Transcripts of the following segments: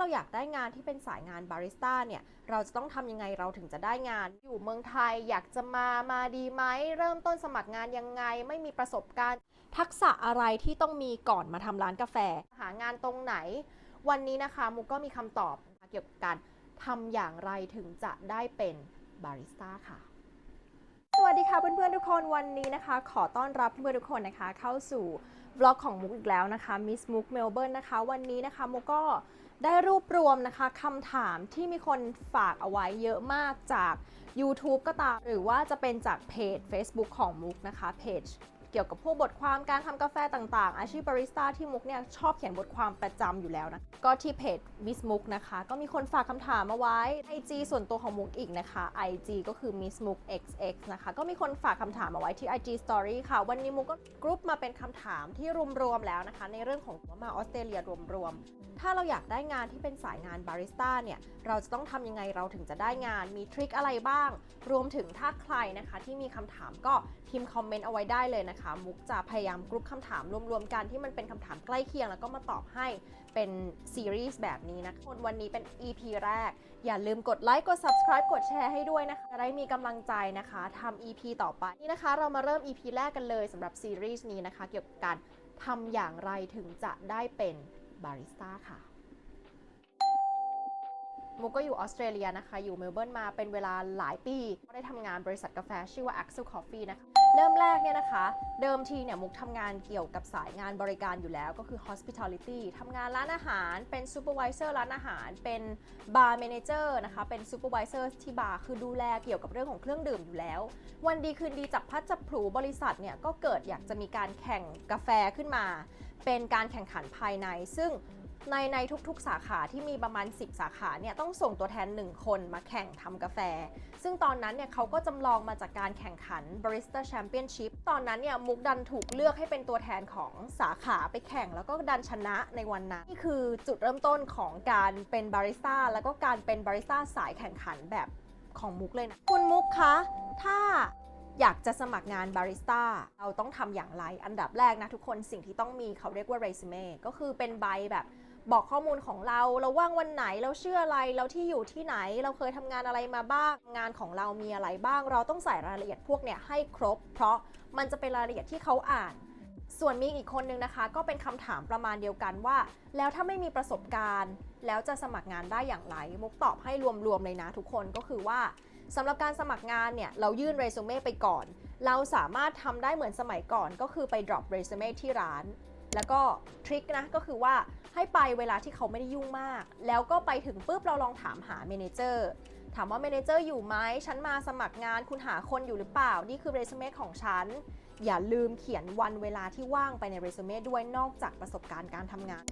เราอยากได้งานที่เป็นสายงานบาริสต้าเนี่ย เราจะต้องทำยังไงเราถึงจะได้งาน อยู่เมืองไทยอยากจะมามาดีไหม เริ่มต้นสมัครงานยังไง ไม่มีประสบการณ์ ทักษะอะไรที่ต้องมีก่อนมาทำร้านกาแฟ หางานตรงไหน วันนี้นะคะมุกก็มีคำตอบเกี่ยวกับการทำอย่างไรถึงจะได้เป็นบาริสต้าค่ะสวัสดีค่ะเพื่อนๆทุกคนวันนี้นะคะ ขอต้อนรับเพื่อนๆทุกคนนะคะ เข้าสู่บล็อกของมุกอีกแล้วนะคะมิสมุกเมลเบิร์นนะคะ วันนี้นะคะมุกก็ ได้รวบรวมนะคะคำถามที่มีคนฝากเอาไว้เยอะมากจาก YouTube ก็ตาม หรือว่าจะเป็นจากเพจ Facebook ของมุกนะคะเพจ เกี่ยวกับพวกบทความการทำกาแฟต่างๆ อาชีพบาริสต้าที่มุกเนี่ยชอบเขียนบทความประจำอยู่แล้วนะ ก็ที่เพจมิสมุกนะคะ ก็มีคนฝากคำถามมาไว้ IG ส่วนตัวของมุกอีกนะคะ IG ก็คือ Miss Muk XX นะคะ ก็มีคนฝากคำถามมาไว้ที่ IG Story ค่ะ วันนี้มุกก็กรุ๊ปมาเป็นคำถามที่รวมๆแล้วนะคะ ในเรื่องของว่ามาออสเตรเลียรวมๆ ถ้าเราอยากได้งานที่เป็นสายงานบาริสต้าเนี่ย เราจะต้องทำยังไงเราถึงจะได้งาน มีทริคอะไรบ้าง รวมถึงถ้าใครนะคะที่มีคำถามก็พิมพ์คอมเมนต์เอาไว้ได้เลยนะคะมุกจะพยายามกรุ๊ปคำถามรวมๆกันที่มันเป็นคำถามใกล้เคียง แล้วก็มาตอบให้เป็นซีรีส์แบบนี้นะคนวันนี้เป็น EP แรก อย่าลืมกดไลค์กด subscribe กดแชร์ให้ด้วยนะคะ จะได้มีกำลังใจนะคะทำ EP ต่อไปนี่นะคะ เรามาเริ่ม EP แรกกันเลยสำหรับซีรีส์นี้นะคะ เกี่ยวกับการทำอย่างไรถึงจะได้เป็นบาริสต้าค่ะมุกก็อยู่ออสเตรเลียนะคะ อยู่เมลเบิร์นมาเป็นเวลาหลายปี ก็ได้ทำงานบริษัทกาแฟชื่อว่า Axel Coffee นะคะ เริ่มแรกเนี่ยนะคะ เดิมทีเนี่ยมุกทำงานเกี่ยวกับสายงานบริการอยู่แล้วก็คือ hospitality ทำงานร้านอาหารเป็น supervisor ร้านอาหาร เป็น bar manager นะคะ เป็น supervisor ที่บาร์คือดูแลเกี่ยวกับเรื่องของเครื่องดื่มอยู่แล้ว วันดีคืนดีจับพัดจับผูบริษัทเนี่ยก็เกิดอยากจะมีการแข่งกาแฟขึ้นมา เป็นการแข่งขันภายใน ซึ่ง ในในทุกๆ สาขาที่มีประมาณ 10 สาขาเนี่ยต้องส่งตัวแทน 1 คนมาแข่งทำกาแฟ ซึ่งตอนนั้นเนี่ยเขาก็จำลองมาจากการแข่งขัน Barista Championship ตอนนั้นเนี่ยมุกดันถูกเลือกให้เป็นตัวแทนของสาขาไปแข่งแล้วก็ดันชนะในวันนั้น นี่คือจุดเริ่มต้นของการเป็นบาริสต้าแล้วก็การเป็นบาริสต้าสายแข่งขันแบบของมุกเลยนะ คุณมุกคะ ถ้าอยากจะสมัครงานบาริสต้าเราต้องทำอย่างไร อันดับแรกนะทุกคนสิ่งที่ต้องมีเขาเรียกว่าเรซูเม่ก็คือเป็นใบแบบ บอกข้อมูลของเรา เราว่างวันไหน เราเชื่ออะไร เราที่อยู่ที่ไหน เราเคยทำงานอะไรมาบ้าง งานของเรามีอะไรบ้าง เราต้องใส่รายละเอียดพวกเนี้ยให้ครบ เพราะมันจะเป็นรายละเอียดที่เขาอ่าน ส่วนมีอีกคนนึงนะคะ ก็เป็นคำถามประมาณเดียวกันว่า แล้วถ้าไม่มีประสบการณ์ แล้วจะสมัครงานได้อย่างไร มุกตอบให้รวมๆเลยนะทุกคนก็คือว่าสำหรับการสมัครงานเนี่ยเรายื่นเรซูเม่ไปก่อน เราสามารถทำได้เหมือนสมัยก่อนก็คือไป drop เรซูเม่ที่ร้าน แล้วก็ทริคนะก็คือว่าให้ไปเวลาที่เขาไม่ได้ยุ่งมาก แล้วก็ไปถึงปุ๊บเราลองถามหาเมนเจอร์ถามว่าเมนเจอร์อยู่ไหมฉันมาสมัครงานคุณหาคนอยู่หรือเปล่า นี่คือเรซูเม่ของฉัน อย่าลืมเขียนวันเวลาที่ว่างไปในเรซูเม่ด้วยนอกจากประสบการณ์การทำงาน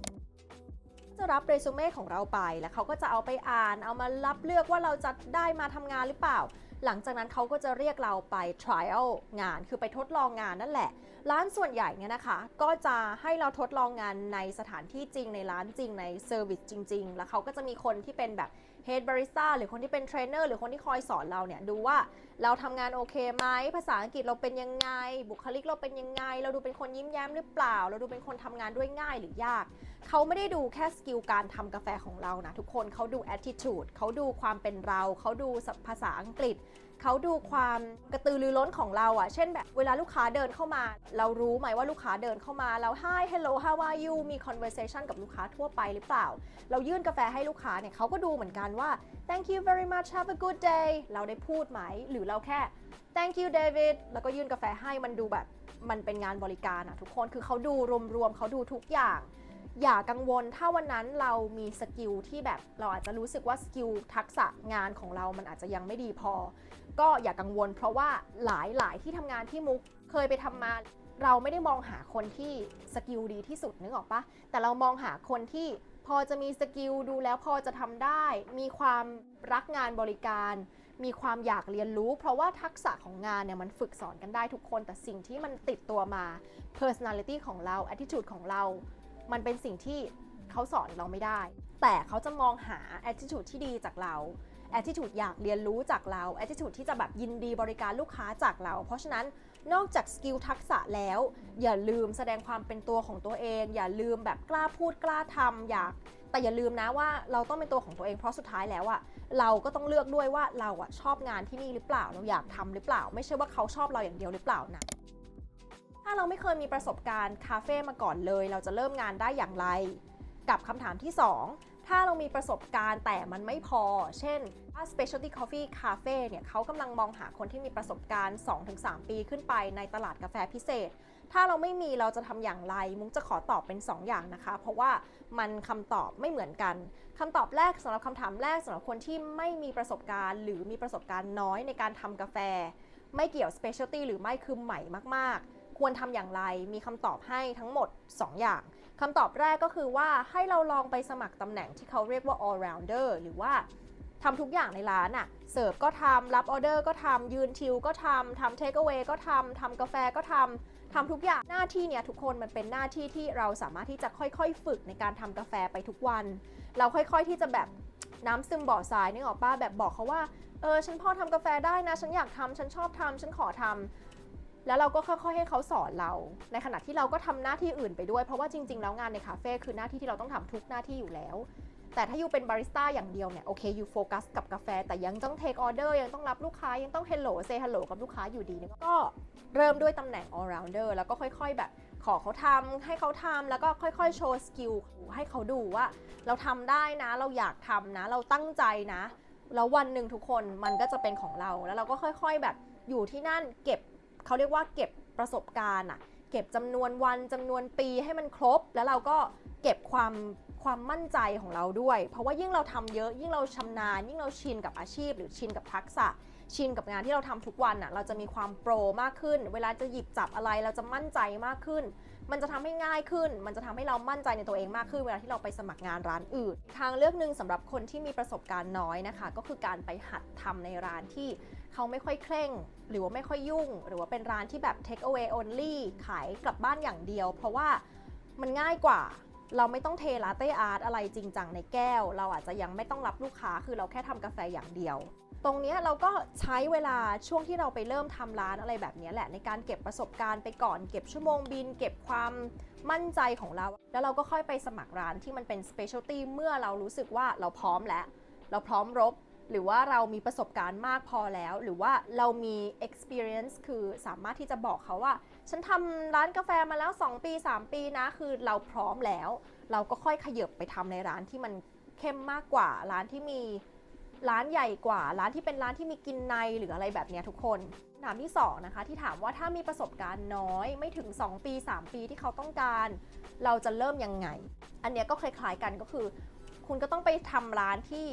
จะรับเรซูเม่ของเราไปแล้วเขาก็จะเอาไปอ่าน เอามารับเลือกว่าเราจะได้มาทำงานหรือเปล่า หลังจากนั้นเขาก็จะเรียกเราไป trial งาน คือไปทดลองงานนั่นแหละ ร้านส่วนใหญ่เนี่ยนะคะ ก็จะให้เราทดลองงานในสถานที่จริงในร้านจริงในเซอร์วิสจริง ๆ แล้วเขาก็จะมีคนที่เป็นแบบเฮดบาริสต้าหรือคนที่เป็นเทรนเนอร์หรือคนที่คอยสอนเราเนี่ยดูว่าเราทำงานโอเคไหมภาษาอังกฤษเราเป็นยังไง บุคลิกเราเป็นยังไง เราดูเป็นคนยิ้มแย้มหรือเปล่า เราดูเป็นคนทำงานด้วยง่ายหรือยาก เขาไม่ได้ดูแค่สกิลการทำกาแฟของเรานะทุกคนเขาดูแอ t i t u d e เขาดูความเป็นเรา เขาดูภาษาอังกฤษ เขาดูความกระตือรือร้นของเราอะ่ะ เช่นแบบเวลาลูกค้าเดินเข้ามา เรารู้ไหมว่าลูกค้าเดินเข้ามาแล้ว hi hello how are you มี conversation กับลูกค้าทั่วไปหรือเปล่า เรายื่นกาแฟให้ลูกค้าเนี่ยเขาก็ดูเหมือนกันว่า thank you very much have a good day เราได้พูดไหม หรือเราแค่ thank you David แล้วก็ยื่นกาแฟให้มันดูแบบมันเป็นงานบริการอะทุกคนคือเขาดูรวมๆเขาดูทุกอย่าง อย่ากังวลถ้าวันนั้นเรามีสกิลที่แบบเราอาจจะรู้สึกว่าสกิลทักษะงานของเรามันอาจจะยังไม่ดีพอ ก็อย่ากังวล เพราะว่าหลายหลายที่ทำงานที่มุกเคยไปทำมา เราไม่ได้มองหาคนที่สกิลดีที่สุดนึกออกปะแต่เรามองหาคนที่พอจะมีสกิลดูแล้วพอจะทำได้ มีความรักงานบริการ มีความอยากเรียนรู้ เพราะว่าทักษะของงานเนี่ยมันฝึกสอนกันได้ทุกคน แต่สิ่งที่มันติดตัวมา personality ของเรา attitude ของเรา มันเป็นสิ่งที่เขาสอนเราไม่ได้ แต่เขาจะมองหา attitude ที่ดีจากเรา attitude อยากเรียนรู้จากเรา attitude ที่จะแบบยินดีบริการลูกค้าจากเรา เพราะฉะนั้นนอกจากสกิลทักษะแล้ว อย่าลืมแสดงความเป็นตัวของตัวเอง อย่าลืมแบบกล้าพูดกล้าทำอยาก แต่อย่าลืมนะว่าเราต้องเป็นตัวของตัวเองเพราะสุดท้ายแล้วอะเราก็ต้องเลือกด้วยว่าเราอะชอบงานที่นี่หรือเปล่าเราอยากทำหรือเปล่า ไม่ใช่ว่าเขาชอบเราอย่างเดียวหรือเปล่านะ ถ้าเราไม่เคยมีประสบการณ์คาเฟ่มาก่อนเลย เราจะเริ่มงานได้อย่างไร กับคำถามที่ 2 ถ้าเรามีประสบการณ์แต่มันไม่พอ เช่นว่า specialty coffee cafe เนี่ยเขากำลังมองหาคนที่มีประสบการณ์ 2-3 ปีขึ้นไปในตลาดกาแฟพิเศษ ถ้าเราไม่มีเราจะทำอย่างไร มุ้งจะขอตอบเป็น 2 อย่างนะคะ เพราะว่ามันคำตอบไม่เหมือนกันคำตอบแรกสำหรับคำถามแรกสำหรับคนที่ไม่มีประสบการณ์ หรือมีประสบการณ์น้อยในการทำกาแฟ ไม่เกี่ยว specialty หรือไม่คือใหม่มากๆ ควรทำอย่างไร มีคำตอบให้ทั้งหมด 2 อย่างคำตอบแรกก็คือว่าให้เราลองไปสมัครตำแหน่งที่เขาเรียกว่า all rounder หรือว่าทำทุกอย่างในร้านอะเสิร์ฟก็ทำรับออเดอร์ก็ทำยืนทิวก็ทำทำเทคเอา a y ก็ทำทำกาแฟก็ทำทำทุกอย่างหน้าที่เนี่ยทุกคนมันเป็นหน้าที่ที่เราสามารถที่จะค่อยๆ ฝึกในการทำกาแฟไปทุกวัน เราค่อยๆที่จะแบบน้ำซึมบ่อทรายนึกออกป้าแบบบอกเขาว่าเออฉันพอทำกาแฟได้นะ ฉันอยากทำฉันชอบทำฉันขอทำ แล้วเราก็ค่อยๆให้เขาสอนเรา ในขณะที่เราก็ทำหน้าที่อื่นไปด้วย เพราะว่าจริงๆ แล้วงานในคาเฟ่คือหน้าที่ที่เราต้องทำทุกหน้าที่อยู่แล้ว แต่ถ้าอยู่เป็นบาริสต้าอย่างเดียวเนี่ยโอเคอยู่โฟกัสกับกาแฟ แต่ยังต้องเทคออเดอร์ยังต้องรับลูกค้ายังต้องเฮลโลเซฮัลโหลกับลูกค้าอยู่ดีเนี่ยก็เริ่มด้วยตำแหน่ง all rounder แล้วก็ค่อย ๆ แบบขอเขาทำให้เขาทำแล้วก็ค่อยๆ โชว์สกิลให้เขาดูว่า เราทำได้นะ เราอยากทำนะ เราตั้งใจนะแล้ววันหนึ่งทุกคนมันก็จะเป็นของเราแล้วเราก็ค่อย ๆ แบบอยู่ที่นั่นเก็บ เขาเรียกว่าเก็บประสบการณ์อะเก็บจำนวนวันจำนวนปีให้มันครบ แล้วเราก็เก็บความความมั่นใจของเราด้วย เพราะว่ายิ่งเราทำเยอะ ยิ่งเราชำนาญ ยิ่งเราชินกับอาชีพ หรือชินกับทักษะ ชินกับงานที่เราทำทุกวันอะเราจะมีความโปรมากขึ้น เวลาจะหยิบจับอะไรเราจะมั่นใจมากขึ้น มันจะทำให้ง่ายขึ้น มันจะทำให้เรามั่นใจในตัวเองมากขึ้น เวลาที่เราไปสมัครงานร้านอื่น ทางเลือกหนึ่งสำหรับคนที่มีประสบการณ์น้อยนะคะ ก็คือการไปหัดทำในร้านที่เขาไม่ค่อยเคร่ง หรือว่าไม่ค่อยยุ่ง หรือว่าเป็นร้านที่แบบ take away only ขายกลับบ้านอย่างเดียว เพราะว่ามันง่ายกว่า เราไม่ต้องเทลาเต้อาร์ตอะไรจริงจังในแก้ว เราอาจจะยังไม่ต้องรับลูกค้าคือเราแค่ทำกาแฟอย่างเดียว ตรงนี้เราก็ใช้เวลาช่วงที่เราไปเริ่มทำร้านอะไรแบบนี้แหละในการเก็บประสบการณ์ไปก่อนเก็บชั่วโมงบิน เก็บความมั่นใจของเรา แล้วเราก็ค่อยไปสมัครร้านที่มันเป็น specialty เมื่อเรารู้สึกว่าเราพร้อมแล้ว เราพร้อมรบ หรือว่าเรามีประสบการณ์มากพอแล้ว หรือว่าเรามี experience คือสามารถที่จะบอกเขาว่า ฉันทำร้านกาแฟมาแล้ว 2 ปี 3 ปีนะ คือเราพร้อมแล้ว เราก็ค่อยขยับไปทำในร้านที่มันเข้มมากกว่า ร้านที่มีร้านใหญ่กว่า ร้านที่เป็นร้านที่มีกินในหรืออะไรแบบนี้ทุกคนคำถามที่สองนะคะที่ถามว่าถ้ามีประสบการณ์น้อยไม่ถึง 2 ปี 3 ปีที่เขาต้องการ เราจะเริ่มยังไง อันเนี้ยก็คล้ายๆกันก็คือ คุณก็ต้องไปทำร้านที่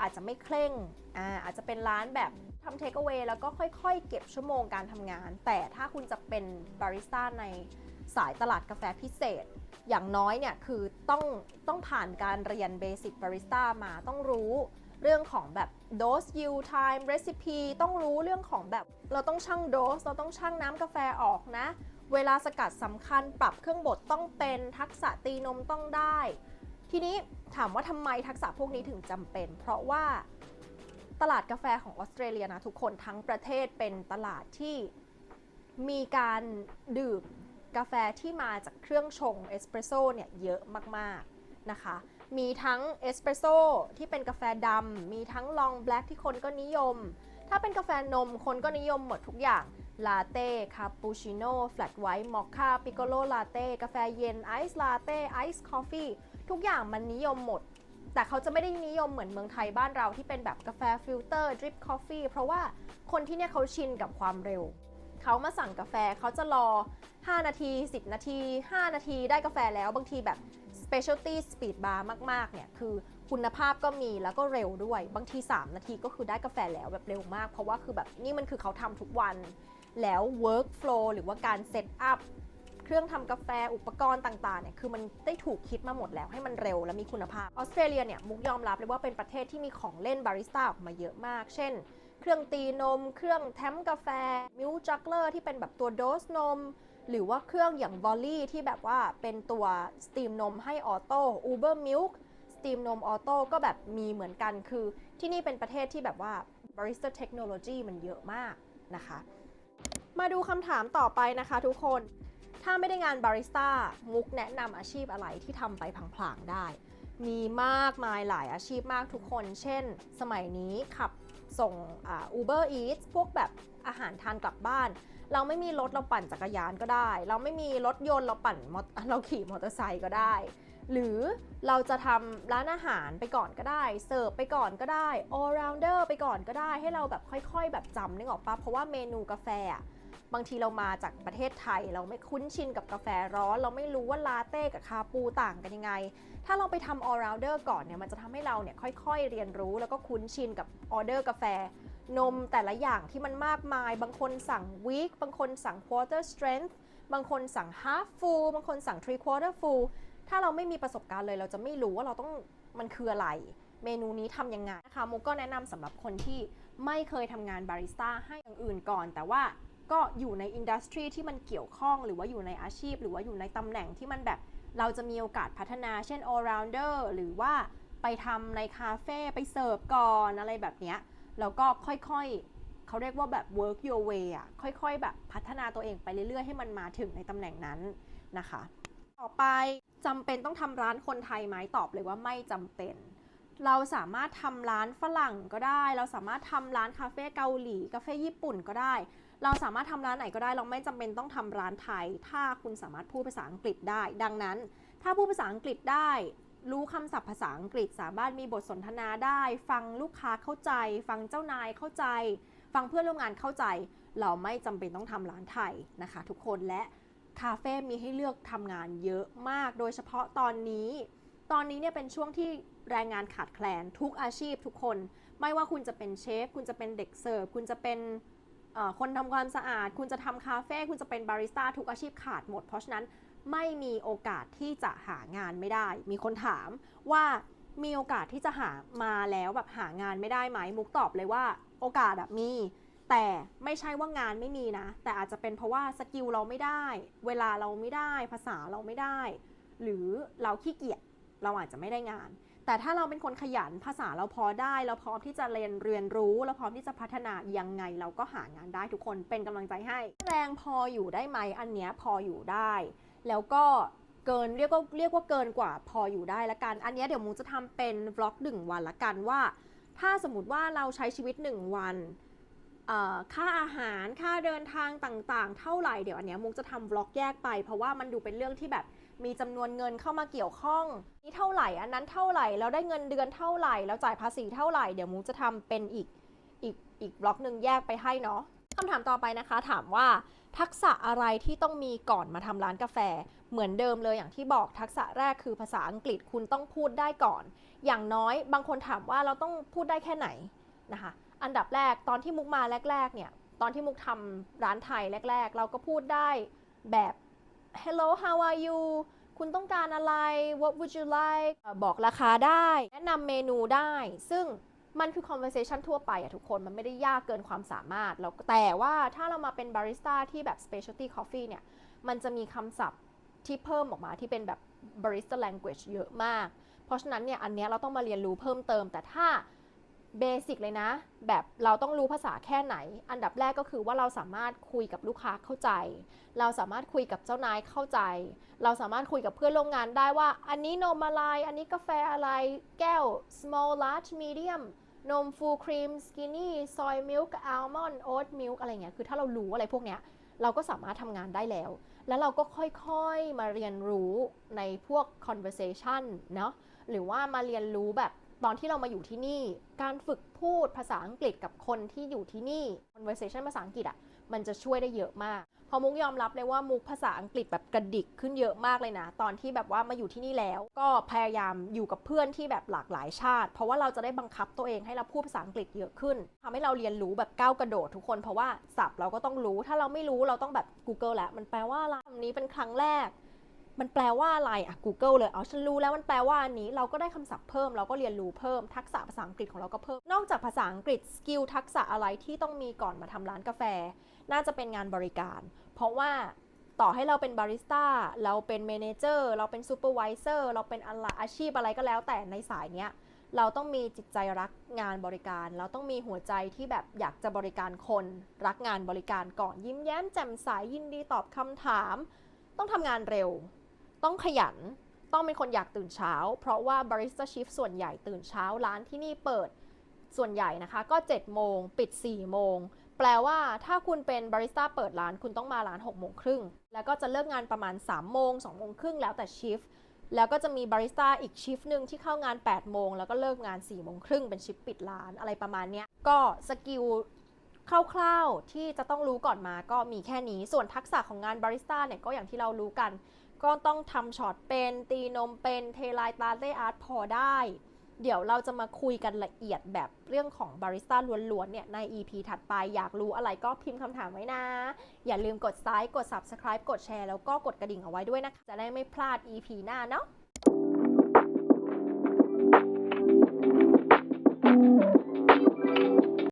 อาจจะไม่เคร่งอ่าอาจจะเป็นร้านแบบทำเทคเอา a y แล้วก็ค่อยๆ เก็บชั่วโมงการทำงาน แต่ถ้าคุณจะเป็นบาริสต้าในสายตลาดกาแฟพิเศษ อย่างน้อยเนี่ยคือต้องต้องผ่านการเรียนเบสิกบาริสต้ามาต้องรู้เรื่องของแบบ dose yield time recipe ต้องรู้เรื่องของแบบเราต้องชั่ง dose เราต้องชั่งน้ำกาแฟออกนะ เวลาสกัดสำคัญปรับเครื่องบดต้องเป็นทักษะตีนมต้องได้ ทีนี้ถามว่าทำไมทักษะพวกนี้ถึงจำเป็น เพราะว่าตลาดกาแฟของออสเตรเลียนะทุกคนทั้งประเทศเป็นตลาดที่มีการดื่มกาแฟที่มาจากเครื่องชงเอสเปรสโซ่เนี่ยเยอะมากๆนะคะ มีทั้งเอสเปรสโซ่ที่เป็นกาแฟดำมีทั้งลองแบล็กที่คนก็นิยม ถ้าเป็นกาแฟนมคนก็นิยมหมดทุกอย่าง ลาเต้ คาปูชิโน่ แฟลตไวท์ มอคค่า ปิโกโลลาเต้ กาแฟเย็น ไอซ์ลาเต้ ไอซ์คอฟฟี่ ทุกอย่างมันนิยมหมด แต่เขาจะไม่ได้นิยมเหมือนเมืองไทยบ้านเราที่เป็นแบบกาแฟฟิลเตอร์ ดริปคอฟฟี่ เพราะว่าคนที่เนี่ยเขาชินกับความเร็ว เขามาสั่งกาแฟเขาจะรอ 5 นาที 10 นาที 5 นาทีได้กาแฟแล้วบางทีแบบ specialty speed bar มาก ๆ เนี่ย คือคุณภาพก็มีแล้วก็เร็วด้วย บางที 3 นาทีก็คือได้กาแฟแล้วแบบเร็วมาก เพราะว่าคือแบบนี่มันคือเขาทำทุกวัน แล้ว workflow หรือว่าการ set up เครื่องทำกาแฟอุปกรณ์ต่างๆเนี่ยคือมันได้ถูกคิดมาหมดแล้วให้มันเร็วและมีคุณภาพออสเตรเลียเนี่ยมุกยอมรับเลยว่าเป็นประเทศที่มีของเล่นบาริสต้าออกมาเยอะมาก เช่น เครื่องตีนม เครื่องแทมกาแฟมิลจักเลอร์ที่เป็นแบบตัวโดสนมหรือว่าเครื่องอย่าง v o l l y ที่แบบว่าเป็นตัวสตรีมนมให้ออโต้ Uber Milk สตรีมนมออโต้ก็แบบมีเหมือนกันคือ ที่นี่เป็นประเทศที่แบบว่า barista technology มันเยอะมากนะคะ มาดูคำถามต่อไปนะคะทุกคน ถ้าไม่ได้งานบาริสต้า มุกแนะนำอาชีพอะไรที่ทำไปพลางๆได้ มีมากมายหลายอาชีพมากทุกคน เช่น สมัยนี้ขับส่งอ่า Uber Eats พวกแบบอาหารทานกลับบ้าน เราไม่มีรถเราปั่นจักรยานก็ได้ เราไม่มีรถยนต์เราปั่นเราขี่มอเตอร์ไซค์ก็ได้ หรือเราจะทำร้านอาหารไปก่อนก็ได้ เสิร์ฟไปก่อนก็ได้ all rounder ไปก่อนก็ได้ ให้เราแบบค่อย ๆ แบบจำนึกออกปะเพราะว่าเมนูกาแฟอะ บางทีเรามาจากประเทศไทย เราไม่คุ้นชินกับกาแฟร้อน เราไม่รู้ว่าลาเต้กับคาปูต่างกันยังไง ถ้าเราไปทำ all rounder ก่อนเนี่ยมันจะทำให้เราเนี่ยค่อยๆ เรียนรู้แล้วก็คุ้นชินกับออเดอร์กาแฟนมแต่ละอย่างที่มันมากมาย บางคนสั่ง weak บางคนสั่ง quarter strength บางคนสั่ง half full บางคนสั่ง three quarter full ถ้าเราไม่มีประสบการณ์เลย เราจะไม่รู้ว่าเราต้องมันคืออะไร เมนูนี้ทำยังไงนะคะมุกก็แนะนำสำหรับคนที่ไม่เคยทำงานบาริสต้าให้อย่างอื่นก่อน แต่ว่า ก็อยู่ในอินดัสทรีที่มันเกี่ยวข้องหรือว่าอยู่ในอาชีพ หรือว่าอยู่ในตำแหน่งที่มันแบบเราจะมีโอกาสพัฒนาเช่น all rounder หรือว่าไปทำในคาเฟ่ไปเสิร์ฟก่อนอะไรแบบเนี้ยแล้วก็ค่อยๆเขาเรียกว่าแบบ work your way อะค่อยๆ แบบพัฒนาตัวเองไปเรื่อยๆ ให้มันมาถึงในตำแหน่งนั้นนะคะ ต่อไปจำเป็นต้องทำร้านคนไทยไหมตอบเลยว่าไม่จำเป็น เราสามารถทำร้านฝรั่งก็ได้ เราสามารถทำร้านคาเฟ่เกาหลีกาแฟญี่ปุ่นก็ได้ เราสามารถทำร้านไหนก็ได้เราไม่จำเป็นต้องทำร้านไทย ถ้าคุณสามารถพูดภาษาอังกฤษได้ ดังนั้น ถ้าพูดภาษาอังกฤษได้ รู้คำศัพท์ภาษาอังกฤษ สามารถมีบทสนทนาได้ ฟังลูกค้าเข้าใจ ฟังเจ้านายเข้าใจ ฟังเพื่อนร่วมงานเข้าใจ เราไม่จำเป็นต้องทำร้านไทยนะคะ ทุกคนและคาเฟ่มีให้เลือกทำงานเยอะมาก โดยเฉพาะตอนนี้ ตอนนี้เนี่ยเป็นช่วงที่แรงงานขาดแคลนทุกอาชีพทุกคน ไม่ว่าคุณจะเป็นเชฟ คุณจะเป็นเด็กเสิร์ฟ คุณจะเป็น คนทำความสะอาด คุณจะทำคาเฟ่คุณจะเป็นบาริสต้าทุกอาชีพขาดหมด เพราะฉะนั้นไม่มีโอกาสที่จะหางานไม่ได้ มีคนถามว่ามีโอกาสที่จะหามาแล้วแบบหางานไม่ได้ไหมมุกตอบเลยว่าโอกาสแบบมี แต่ไม่ใช่ว่างานไม่มีนะ แต่อาจจะเป็นเพราะว่าสกิลเราไม่ได้ เวลาเราไม่ได้ ภาษาเราไม่ได้ หรือเราขี้เกียจเราอาจจะไม่ได้งาน แต่ถ้าเราเป็นคนขยันภาษาเราพอได้ เราพร้อมที่จะเรียนเรียนรู้ เราพร้อมที่จะพัฒนายังไงเราก็หางานได้ทุกคนเป็นกำลังใจให้ แรงพออยู่ได้ไหมอันเนี้ยพออยู่ได้ แล้วก็เกินเรียกว่าเรียกว่าเกินกว่าพออยู่ได้ละกัน อันเนี้ยเดี๋ยวมูจะทำเป็นวล็อกหนึ่งวันละกันว่า ถ้าสมมติว่าเราใช้ชีวิตหนึ่งวันค่าอาหารค่าเดินทางต่างๆ เท่าไหร่เดี๋ยวอันเนี้ยมุกจะทำวล็อกแยกไป เพราะว่ามันดูเป็นเรื่องที่แบบ มีจำนวนเงินเข้ามาเกี่ยวข้องนี่เท่าไหร่ อันนั้นเท่าไหร่แล้วได้เงินเดือนเท่าไหร่ แล้วจ่ายภาษีเท่าไหร่ เดี๋ยวมูจะทำเป็นอีกอีกอีกบล็อกหนึ่งแยกไปให้เนาะคำถามต่อไปนะคะ ถามว่าทักษะอะไรที่ต้องมีก่อนมาทำร้านกาแฟ เหมือนเดิมเลยอย่างที่บอกทักษะแรกคือภาษาอังกฤษคุณต้องพูดได้ก่อน อย่างน้อยบางคนถามว่าเราต้องพูดได้แค่ไหนนะคะ อันดับแรกตอนที่มุกมาแรกๆเนี่ยตอนที่มุกทำร้านไทยแรก ๆ เราก็พูดได้แบบ hello how are you คุณต้องการอะไร what would you like บอกราคาได้ แนะนำเมนูได้ ซึ่งมันคือ conversation ทั่วไปอะทุกคน มันไม่ได้ยากเกินความสามารถแล้วแต่ว่าถ้าเรามาเป็นบาริสต้าที่แบบ specialty coffee เนี่ย มันจะมีคำศัพท์ที่เพิ่มออกมาที่เป็นแบบ barista language เยอะมาก เพราะฉะนั้นเนี่ย อันเนี้ยเราต้องมาเรียนรู้เพิ่มเติม แต่ถ้า เบสิกเลยนะ แบบเราต้องรู้ภาษาแค่ไหน อันดับแรกก็คือว่าเราสามารถคุยกับลูกค้าเข้าใจ เราสามารถคุยกับเจ้านายเข้าใจ เราสามารถคุยกับเพื่อนร่วมงานได้ว่า อันนี้นมอะไร อันนี้กาแฟอะไร แก้ว small large medium นม full cream skinny soy milk almond oat milk อะไรเงี้ย คือถ้าเรารู้อะไรพวกเนี้ย เราก็สามารถทำงานได้แล้ว แล้วเราก็ค่อยๆมาเรียนรู้ในพวก conversation เนาะ หรือว่ามาเรียนรู้แบบ ตอนที่เรามาอยู่ที่นี่ การฝึกพูดภาษาอังกฤษกับคนที่อยู่ที่นี่ conversation ภาษาอังกฤษอะ่ะ มันจะช่วยได้เยอะมาก พอมุกยอมรับเลยว่ามุกภาษาอังกฤษแบบกระดิกขึ้นเยอะมากเลยนะ ตอนที่แบบว่ามาอยู่ที่นี่แล้ว ก็พยายามอยู่กับเพื่อนที่แบบหลากหลายชาติ เพราะว่าเราจะได้บังคับตัวเองให้เราพูดภาษาอังกฤษเยอะขึ้นทำให้เราเรียนรู้แบบก้าวกระโดดทุกคน เพราะว่าศัพท์เราก็ต้องรู้ ถ้าเราไม่รู้เราต้องแบบ Google แหล้วมันแปลว่าอะไรคำนี้เป็นครั้งแรก มันแปลว่าอะไรอะ Google เลยเอาฉันรู้แล้วมันแปลว่าอันนี้ เราก็ได้คำศัพท์เพิ่ม เราก็เรียนรู้เพิ่ม ทักษะภาษาอังกฤษของเราก็เพิ่ม นอกจากภาษาอังกฤษ สกิลทักษะอะไรที่ต้องมีก่อนมาทำร้านกาแฟ น่าจะเป็นงานบริการ เพราะว่าต่อให้เราเป็นบาริสต้า เราเป็นเมนเจอร์ เราเป็นซูเปอร์วิเซอร์ เราเป็นอะไรอาชีพอะไรก็แล้วแต่ในสายเนี้ย เราต้องมีจิตใจรักงานบริการ เราต้องมีหัวใจที่แบบอยากจะบริการคน รักงานบริการก่อนยิ้มแย้มแจ่มใสยินดีตอบคำถาม ต้องทำงานเร็ว ต้องขยันต้องเป็นคนอยากตื่นเช้า เพราะว่าบาริสต้าชิฟส่วนใหญ่ตื่นเช้าร้านที่นี่เปิดส่วนใหญ่นะคะ ก็ 7 โมง ปิด 4 โมง แปลว่าถ้าคุณเป็นบาริสต้าเปิดร้านคุณต้องมาร้าน 6 โมงครึ่ง แล้วก็จะเลิกงานประมาณ 3 โมง 2 โมงครึ่งแล้วแต่ชิฟแล้วก็จะมีบาริสต้าอีกชิฟหนึ่งที่เข้างาน 8 โมง แล้วก็เลิกงาน 4 โมงครึ่งเป็นชิฟปิดร้านอะไรประมาณเนี้ยก็สกิลคร่าวๆที่จะต้องรู้ก่อนมาก็มีแค่นี้ส่วนทักษะของงานบาริสต้าเนี่ยก็อย่างที่เรารู้กัน ก็ต้องทำช็อตเป็นตีนมเป็นเทลายตาเต้อาร์ตพอได้ เดี๋ยวเราจะมาคุยกันละเอียดแบบเรื่องของบาริสต้าล้วนๆเนี่ยใน EP ถัดไปอยากรู้อะไรก็พิมพ์คำถามไว้นะ อย่าลืมกดซ้ายกด Subscribe กดแชร์แล้วก็กดกระดิ่งเอาไว้ด้วยนะคะจะได้ไม่พลาด EP หน้าเนาะ Thank you.